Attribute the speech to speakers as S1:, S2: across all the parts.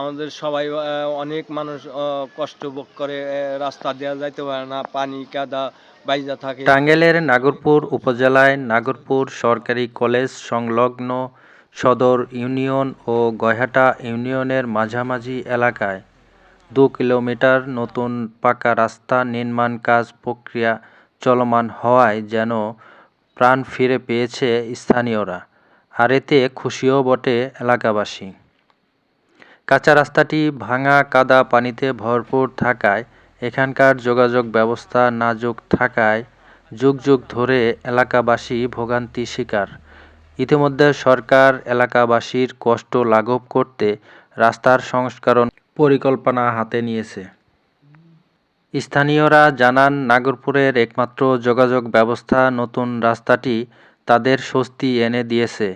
S1: আমাদের সবাই অনেক মানুষ কষ্ট ভোগ করে রাস্তা দেওয়া যাইতে পারে না, পানি, কাদা, বাইজা থাকে।
S2: টাঙ্গাইলের নাগরপুর উপজেলায় নাগরপুর সরকারি কলেজ সংলগ্ন সদর ইউনিয়ন ও গয়হাটা ইউনিয়নের মাঝামাঝি এলাকায় দু কিলোমিটার নতুন পাকা রাস্তা নির্মাণ কাজ প্রক্রিয়া চলমান হওয়ায় যেন প্রাণ ফিরে পেয়েছে স্থানীয়রা। আর এতে খুশিও বটে এলাকাবাসী। কাঁচা রাস্তাটি ভাঙা কাদা পানিতে ভরপুর থাকায় এখানকার যোগাযোগ ব্যবস্থা নাজুক থাকায় যুগ যুগ ধরে এলাকাবাসী ভোগান্তি শিকার। ইতিমধ্যে সরকার এলাকাবাসীর কষ্ট লাঘব করতে রাস্তার সংস্করণ পরিকল্পনা হাতে নিয়েছে। স্থানীয়রা জানান, নাগরপুরের একমাত্র যোগাযোগ ব্যবস্থা নতুন রাস্তাটি তাদের স্বস্তি এনে দিয়েছে।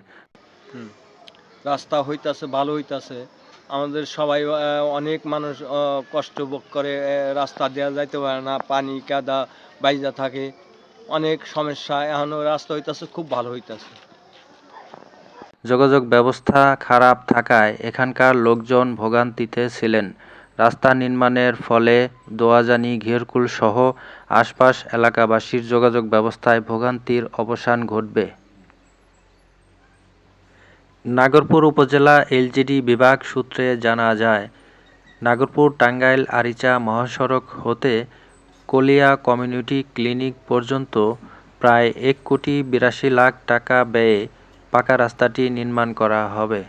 S1: রাস্তা হইতাছে, ভালো হইতাছে। আমাদের সবাই অনেক মানুষ কষ্ট ভোগ করে রাস্তা দেওয়া যাইতে পারে না, পানি, কাদা, বাইজা থাকে। অনেক সমস্যা, এখনও রাস্তা হইতাছে, খুব ভালো হইতাছে।
S2: যোগাযোগ ব্যবস্থা খারাপ থাকায় এখানকার লোকজন ভোগান্তিতে ছিলেন। রাস্তা নির্মাণের ফলে দোয়াজানি, ঘেরকুল সহ আশপাশ এলাকাবাসীর যোগাযোগ ব্যবস্থায় ভোগান্তির অবসান ঘটবে। নাগরপুর উপজেলা এলজিডি বিভাগ সূত্রে জানা যায়, নাগরপুর টাঙ্গাইল আরিচা মহাসড়ক হতে কলিয়া কমিউনিটি ক্লিনিক পর্যন্ত প্রায় এক কোটি বিরাশি লাখ টাকা ব্যয়ে পাকা রাস্তাটি নির্মাণ করা হবে।